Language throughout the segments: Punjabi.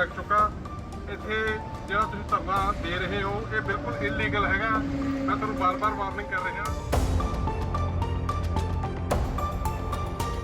ਲੱਗ ਚੁੱਕਾ। ਇੱਥੇ ਜਿਹੜਾ ਤੁਸੀਂ ਧਰਨਾ ਦੇ ਰਹੇ ਹੋ, ਇਹ ਬਿਲਕੁਲ ਇਲੀਗਲ ਹੈਗਾ। ਮੈਂ ਤੁਹਾਨੂੰ ਬਾਰ-ਬਾਰ ਵਾਰਨਿੰਗ ਕਰ ਰਿਹਾ।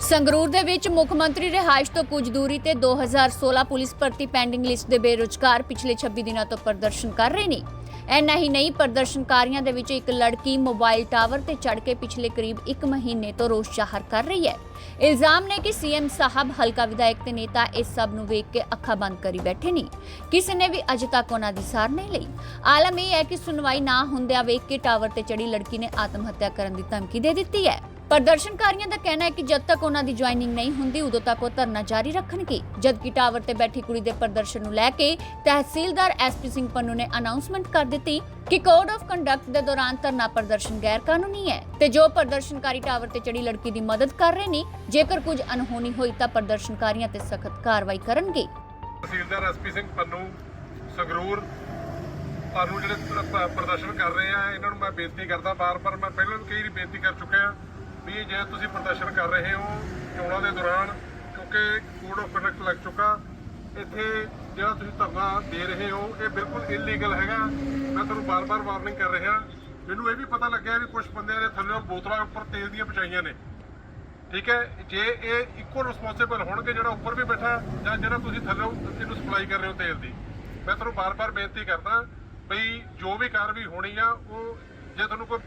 ਸੰਗਰੂਰ ਦੇ ਵਿੱਚ ਮੁੱਖ ਮੰਤਰੀ ਰਿਹਾਇਸ਼ ਤੋਂ ਕੁਝ ਦੂਰੀ ਤੇ 2016 ਪੁਲਿਸ ਭਰਤੀ ਪੈਂਡਿੰਗ ਲਿਸਟ ਦੇ ਬੇਰੁਜ਼ਗਾਰ ਪਿਛਲੇ 26 ਦਿਨਾਂ ਤੋਂ ਪ੍ਰਦਰਸ਼ਨ ਕਰ ਰਹੇ ਨੇ। ਐਨਾ ਹੀ ਨਹੀਂ, ਪ੍ਰਦਰਸ਼ਨਕਾਰੀਆਂ ਦੇ ਵਿੱਚ ਇੱਕ ਲੜਕੀ ਮੋਬਾਈਲ ਟਾਵਰ ਤੇ ਚੜ੍ਹ ਕੇ ਪਿਛਲੇ ਕਰੀਬ 1 ਮਹੀਨੇ ਤੋਂ ਰੋਸ ਜ਼ਾਹਰ ਕਰ ਰਹੀ ਹੈ। ਇਲਜ਼ਾਮ ਨੇ ਕਿ ਸੀਐਮ ਸਾਹਿਬ, ਹਲਕਾ ਵਿਧਾਇਕ ਤੇ ਨੇਤਾ ਇਸ ਸਭ ਨੂੰ ਵੇਖ ਕੇ ਅੱਖਾਂ ਬੰਦ ਕਰੀ ਬੈਠੇ ਨੇ। ਕਿਸੇ ਨੇ ਵੀ ਅਜੇ ਤੱਕ ਉਹਨਾਂ ਦੀ ਸਾਰ ਨਹੀਂ ਲਈ। ਆਲਮ ਇਹ ਹੈ ਕਿ ਸੁਣਵਾਈ ਨਾ ਹੁੰਦਿਆਂ ਵੇਖ ਕੇ ਟਾਵਰ ਤੇ ਚੜੀ ਲੜਕੀ ਨੇ ਆਤਮ ਹੱਤਿਆ ਕਰਨ ਦੀ ਧਮਕੀ ਦੇ ਦਿੱਤੀ ਹੈ। ਪ੍ਰਦਰਸ਼ਨਕਾਰੀਆਂ ਦਾ ਕਹਿਣਾ ਹੈ ਕਿ ਜਦ ਤੱਕ ਉਹਨਾਂ ਦੀ ਜੁਆਇਨਿੰਗ ਨਹੀਂ ਹੁੰਦੀ, ਉਦੋਂ ਤੱਕ ਉਹ ਧਰਨਾ ਜਾਰੀ ਰੱਖਣਗੇ। ਜਦਕਿ ਟਾਵਰ ਤੇ ਬੈਠੀ ਕੁੜੀ ਦੇ ਪ੍ਰਦਰਸ਼ਨ ਨੂੰ ਲੈ ਕੇ ਤਹਿਸੀਲਦਾਰ ਐਸਪੀ ਸਿੰਘ ਪੰਨੂ ਨੇ ਅਨਾਉਂਸਮੈਂਟ ਕਰ ਦਿੱਤੀ ਕਿ ਕੋਡ ਆਫ ਕੰਡਕਟ ਦੇ ਦੌਰਾਨ ਧਰਨਾ ਪ੍ਰਦਰਸ਼ਨ ਗੈਰ ਕਾਨੂੰਨੀ ਹੈ ਤੇ ਜੋ ਪ੍ਰਦਰਸ਼ਨਕਾਰੀ ਟਾਵਰ ਤੇ ਚੜੀ ਲੜਕੀ ਦੀ ਮਦਦ ਕਰ ਰਹੇ ਨੇ, ਜੇਕਰ ਕੁਝ ਅਨਹੋਣੀ ਹੋਈ ਤਾਂ ਪ੍ਰਦਰਸ਼ਨਕਾਰੀਆਂ ਤੇ ਸਖਤ ਕਾਰਵਾਈ ਕਰਨਗੇ। ਤਹਿਸੀਲਦਾਰ ਐਸਪੀ ਸਿੰਘ ਪੰਨੂ, ਸੰਗਰੂਰ ਤੁਹਾਨੂੰ ਜਿਹੜੇ ਪ੍ਰਦਰਸ਼ਨ ਕਰ ਰਹੇ ਆ, ਇਹਨਾਂ ਨੂੰ ਮੈਂ ਬੇਨਤੀ ਕਰਦਾ ਬਾਰ-ਬਾਰ ਮੈਂ ਪਹਿਲਾਂ ਵੀ ਕਈ ਬੇਨਤੀ ਕਰ ਚੁੱਕਿਆ। ਵੀ ਜੇ ਤੁਸੀਂ ਪ੍ਰਦਰਸ਼ਨ ਕਰ ਰਹੇ ਹੋ ਚੋਣਾਂ ਦੇ ਦੌਰਾਨ, ਕਿਉਂਕਿ ਕੋਡ ਆਫ ਕੰਡਕਟ ਲੱਗ ਚੁੱਕਾ, ਇੱਥੇ ਜਿਹੜਾ ਤੁਸੀਂ ਧਰਨਾ ਦੇ ਰਹੇ ਹੋ, ਇਹ ਬਿਲਕੁਲ ਇਲੀਗਲ ਹੈਗਾ। ਮੈਂ ਤੁਹਾਨੂੰ ਬਾਰ-ਬਾਰ ਵਾਰਨਿੰਗ ਕਰ ਰਿਹਾ। ਮੈਨੂੰ ਇਹ ਵੀ ਪਤਾ ਲੱਗਿਆ ਵੀ ਕੁਝ ਬੰਦਿਆਂ ਨੇ ਥੱਲੇ ਬੋਤਲਾਂ ਉੱਪਰ ਤੇਲ ਦੀਆਂ ਪਚਾਈਆਂ ਨੇ। ਠੀਕ ਹੈ? ਜੇ ਇਹ ਇਕੁਅਲ ਰਿਸਪੌਂਸਿਬਲ ਹੋਣਗੇ ਜਿਹੜਾ ਉੱਪਰ ਵੀ ਬੈਠਾ ਜਾਂ ਜਿਹੜਾ ਤੁਸੀਂ ਥੱਲੇ ਇਹਨੂੰ ਸਪਲਾਈ ਕਰ ਰਹੇ ਹੋ ਤੇਲ ਦੀ। ਮੈਂ ਤੁਹਾਨੂੰ ਬਾਰ-ਬਾਰ ਬੇਨਤੀ ਕਰਦਾ ਬਈ ਜੋ ਵੀ ਕਾਰਵਾਈ ਹੋਣੀ ਆ, ਉਹ ਜੇ ਤੁਹਾਨੂੰ ਕੋਈ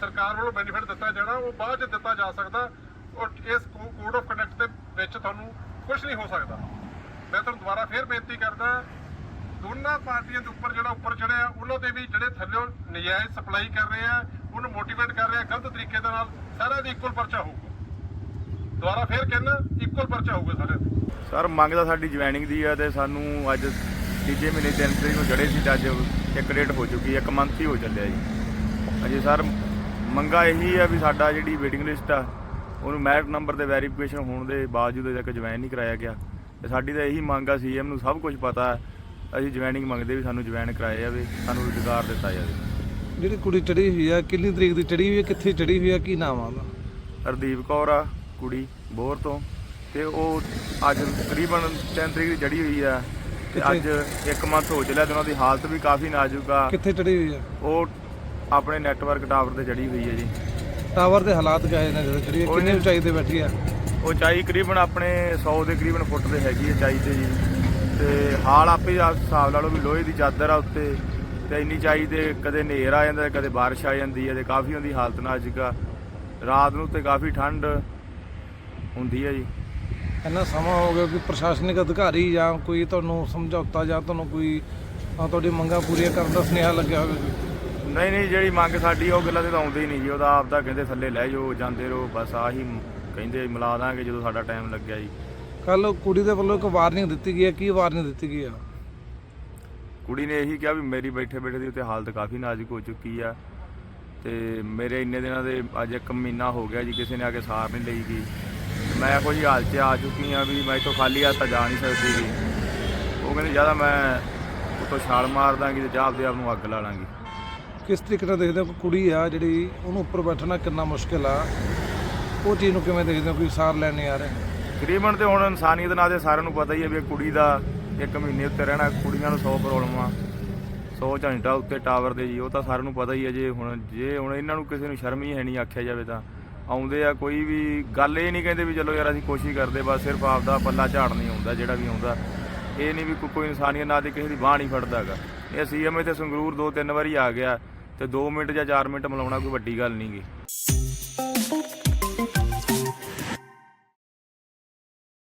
ਸਰਕਾਰ ਵੱਲੋਂ ਬੈਨੀਫਿਟ ਦਿੱਤਾ ਜਾਣਾ, ਉਹ ਬਾਅਦ ਚ ਦਿੱਤਾ ਜਾ ਸਕਦਾ। ਔਰ ਇਸ ਕੋਡ ਆਫ ਕੰਡਕਟ ਦੇ ਵਿੱਚ ਤੁਹਾਨੂੰ ਕੁਝ ਨਹੀਂ ਹੋ ਸਕਦਾ। ਮੈਂ ਤੁਹਾਨੂੰ ਦੁਬਾਰਾ ਫੇਰ ਬੇਨਤੀ ਕਰਦਾ, ਦੋਨਾਂ ਪਾਰਟੀਆਂ ਦੇ ਉੱਪਰ ਜਿਹੜਾ ਉੱਪਰ ਚੜਿਆ ਉਹਨਾਂ ਦੇ ਵੀ ਜਿਹੜੇ ਥੱਲੇ ਨਜਾਇਜ਼ ਸਪਲਾਈ ਕਰ ਰਹੇ ਆ, ਉਹਨੂੰ ਮੋਟੀਵੇਟ ਕਰ ਰਹੇ ਆ ਗਲਤ ਤਰੀਕੇ ਦੇ ਨਾਲ ਸਾਰਿਆਂ ਦੀ ਇਕੁਅਲ ਪਰਚਾ ਹੋਊਗਾ। ਦੁਬਾਰਾ ਫੇਰ ਕਹਿੰਦਾ ਇਕੁਅਲ ਪਰਚਾ ਹੋਊਗਾ ਸਾਰਿਆਂ ਦਾ। ਸਰ, ਮੰਗ ਤਾਂ ਸਾਡੀ ਜੁਆਇਨਿੰਗ ਦੀ ਆ ਤੇ ਸਾਨੂੰ ਅੱਜ ਤੀਜੇ ਮਹੀਨੇ ਤਿੰਨ ਤਰੀਕ ਨੂੰ ਜੜੇ ਸੀ ਅੱਜ ਇੱਕ ਡੇਟ ਹੋ ਚੁੱਕੀ ਹੈ, ਇੱਕ ਮੰਥ ਹੀ ਹੋ ਚੱਲਿਆ ਜੀ। ਅਜੇ ਸਰ ਮੰਗਾ ਇਹੀ ਆ ਵੀ ਸਾਡਾ ਜਿਹੜੀ ਵੇਟਿੰਗ ਲਿਸਟ ਆ ਉਹਨੂੰ ਮੈਰਿਟ ਨੰਬਰ ਦੇ ਵੈਰੀਫਿਕੇਸ਼ਨ ਹੋਣ ਦੇ ਬਾਵਜੂਦ ਅਜੇ ਤੱਕ ਜੁਆਇਨ ਨਹੀਂ ਕਰਾਇਆ ਗਿਆ। ਤੇ ਸਾਡੀ ਤਾਂ ਇਹੀ ਮੰਗ ਆ ਸੀਐਮ ਨੂੰ ਸਭ ਕੁਝ ਪਤਾ ਹੈ ਅਸੀਂ ਜੁਆਇਨਿੰਗ ਮੰਗਦੇ ਵੀ ਸਾਨੂੰ ਜੁਆਇਨ ਕਰਾਇਆ ਜਾਵੇ ਸਾਨੂੰ ਰੁਜ਼ਗਾਰ ਦਿੱਤਾ ਜਾਵੇ। ਜਿਹੜੀ ਕੁੜੀ ਚੜੀ ਹੋਈ ਆ ਕਿੰਨੀ ਤਰੀਕ ਦੀ ਚੜੀ ਹੋਈ ਆ ਕਿੱਥੇ ਚੜੀ ਹੋਈ ਆ ਕੀ ਨਾਮ ਆ ਉਹਦਾ? ਹਰਦੀਪ ਕੌਰ ਆ ਕੁੜੀ ਬੋਰ ਤੋਂ। ਤੇ ਉਹ ਅੱਜ ਤਕਰੀਬਨ 3 ਤਰੀਕ ਦੀ ਜੜੀ ਹੋਈ ਆ। ਤੇ ਅੱਜ ਇੱਕ ਮੰਥ ਹੋ ਚੱਲਿਆ ਤੇ ਉਹਨਾਂ ਦੀ ਹਾਲਤ ਵੀ ਕਾਫੀ ਨਾਜ਼ੁਕ ਆ। ਕਿੱਥੇ ਚੜੀ ਹੋਈ ਆ? ਉਹ ਆਪਣੇ ਨੈਟਵਰਕ ਟਾਵਰ ਤੇ ਚੜੀ ਹੋਈ ਹੈ ਜੀ। ਟਾਵਰ ਦੇ ਹਾਲਾਤ ਕਿਹੋ ਨੇ ਜਦੋਂ ਕਿੰਨੀ ਉਚਾਈ ਤੇ ਬੈਠੀ ਆ? ਉਹ ਚਾਈ ਕਰੀਬਨ ਆਪਣੇ 100 ਦੇ ਕਰੀਬਨ ਫੁੱਟ ਦੇ ਹੈਗੀ ਹੈ ਚਾਈ ਤੇ ਜੀ। ਤੇ ਹਾਲ ਆਪੇ ਹਿਸਾਬ ਲਾ ਲਓ ਵੀ ਲੋਹੇ ਦੀ ਚਾਦਰ ਆ ਉੱਤੇ। ਤੇ ਇੰਨੀ ਚਾਈ ਤੇ ਕਦੇ ਹਨੇਰ ਆ ਜਾਂਦਾ ਕਦੇ ਬਾਰਿਸ਼ ਆ ਜਾਂਦੀ ਹੈ ਤੇ ਕਾਫੀ ਉਹਦੀ ਹਾਲਤ ਨਾਜ਼ੁਕ ਆ। ਰਾਤ ਨੂੰ ਤੇ ਕਾਫੀ ਠੰਡ ਹੁੰਦੀ ਹੈ ਜੀ। ਇੰਨਾ ਸਮਾਂ ਹੋ ਗਿਆ ਕਿ ਪ੍ਰਸ਼ਾਸਨਿਕ ਅਧਿਕਾਰੀ ਜਾਂ ਕੋਈ ਤੁਹਾਨੂੰ ਸਮਝੌਤਾ ਜਾਂ ਤੁਹਾਨੂੰ ਕੋਈ ਤੁਹਾਡੀ ਮੰਗਾਂ ਪੂਰੀਆਂ ਕਰਨ ਦਾ ਸੁਨੇਹਾ ਲੱਗਿਆ ਹੋਵੇ? ਨਹੀਂ ਨਹੀਂ ਜਿਹੜੀ ਮੰਗ ਸਾਡੀ ਉਹ ਗੱਲਾਂ ਤੇ ਤਾਂ ਆਉਂਦੇ ਨਹੀਂ ਜੀ। ਉਹਦਾ ਆਪਦਾ ਕਹਿੰਦੇ ਥੱਲੇ ਲੈ ਜਾਓ ਜਾਂਦੇ ਰਹੋ ਬਸ ਆਹੀ ਕਹਿੰਦੇ ਮਿਲਾ ਦਾਂਗੇ ਜਦੋਂ ਸਾਡਾ ਟਾਈਮ ਲੱਗਿਆ ਜੀ। ਕੱਲ ਕੁੜੀ ਦੇ ਵੱਲੋਂ ਇੱਕ ਵਾਰਨਿੰਗ ਦਿੱਤੀ ਗਈ ਹੈ। ਕੀ ਵਾਰਨਿੰਗ ਦਿੱਤੀ ਗਈ ਆ? ਕੁੜੀ ਨੇ ਇਹੀ ਕਿਹਾ ਵੀ ਮੇਰੀ ਬੈਠੇ ਬੈਠੇ ਦੀ ਉੱਤੇ ਹਾਲਤ ਕਾਫੀ ਨਾਜ਼ੁਕ ਹੋ ਚੁੱਕੀ ਆ ਤੇ ਮੇਰੇ ਇੰਨੇ ਦਿਨਾਂ ਦੇ ਅੱਜ ਇੱਕ ਮਹੀਨਾ ਹੋ ਗਿਆ ਜੀ ਕਿਸੇ ਨੇ ਆ ਕੇ ਸਾਰ ਨਹੀਂ ਲਈ ਗਈ। ਮੈਂ ਜਿਹੀ ਹਾਲਤ 'ਚ ਆ ਚੁੱਕੀ ਆ ਵੀ ਮੈਂ ਇੱਥੋਂ ਖਾਲੀ ਹੱਥ ਤਾਂ ਜਾ ਨਹੀਂ ਸਕਦੀ ਉਹ ਕਹਿੰਦੇ ਜ਼ਿਆਦਾ ਮੈਂ ਉੱਤੋਂ ਛਾਲ ਮਾਰ ਦਾਂਗੀ ਤੇ ਜਾਂ ਆਪਦੇ ਆਪ ਨੂੰ ਅੱਗ ਲਾ ਲਾਂਗੀ। ਕਿਸ ਤਰੀਕੇ ਨਾਲ ਦੇਖਦੇ ਹੋ ਕਿ ਕੁੜੀ ਆ ਜਿਹੜੀ ਉਹਨੂੰ ਉੱਪਰ ਬੈਠਣਾ ਕਿੰਨਾ ਮੁਸ਼ਕਿਲ ਆ? ਉਹ ਚੀਜ਼ ਨੂੰ ਕਿਵੇਂ ਦੇਖਦੇ ਹੋ ਕੋਈ ਸਾਰ ਲੈਣ ਆ ਰਿਹਾ? ਤਕਰੀਬਨ ਤੇ ਹੁਣ ਇਨਸਾਨੀਅਤ ਨਾਲ ਤੇ ਸਾਰਿਆਂ ਨੂੰ ਪਤਾ ਹੀ ਹੈ ਵੀ ਇਹ ਕੁੜੀ ਦਾ ਇੱਕ ਮਹੀਨੇ ਉੱਤੇ ਰਹਿਣਾ, ਕੁੜੀਆਂ ਨੂੰ 100 ਪ੍ਰੋਬਲਮ ਆ 100 ਝੰਟਾ ਉੱਤੇ ਟਾਵਰ ਦੇ ਜੀ, ਉਹ ਤਾਂ ਸਾਰਿਆਂ ਨੂੰ ਪਤਾ ਹੀ ਹੈ ਜੇ ਹੁਣ ਜੇ ਹੁਣ ਇਹਨਾਂ ਨੂੰ ਕਿਸੇ ਨੂੰ ਸ਼ਰਮ ਹੀ ਹੈ ਨਹੀਂ ਆਖਿਆ ਜਾਵੇ ਤਾਂ। ਆਉਂਦੇ ਆ ਕੋਈ ਵੀ ਗੱਲ ਇਹ ਨਹੀਂ ਕਹਿੰਦੇ ਵੀ ਚਲੋ ਯਾਰ ਅਸੀਂ ਕੋਸ਼ਿਸ਼ ਕਰਦੇ, ਬਸ ਸਿਰਫ ਆਪਦਾ ਪੱਲਾ ਝਾੜ ਨਹੀਂ ਆਉਂਦਾ ਜਿਹੜਾ ਵੀ ਆਉਂਦਾ। ਇਹ ਨਹੀਂ ਵੀ ਕੋਈ ਇਨਸਾਨੀਅਤ ਨਾਲ ਤੇ ਕਿਸੇ ਦੀ ਬਾਹ ਨਹੀਂ ਫੜਦਾ ਹੈਗਾ ਇਹ ਸੀਐਮਏ ਤੇ ਸੰਗਰੂਰ ਦੋ ਤਿੰਨ ਵਾਰੀ ਆ ਗਿਆ। ਤੇ 2 ਮਿੰਟ ਜਾਂ 4 ਮਿੰਟ ਮਿਲਾਉਣਾ ਕੋਈ ਵੱਡੀ ਗੱਲ ਨਹੀਂ ਗੀ।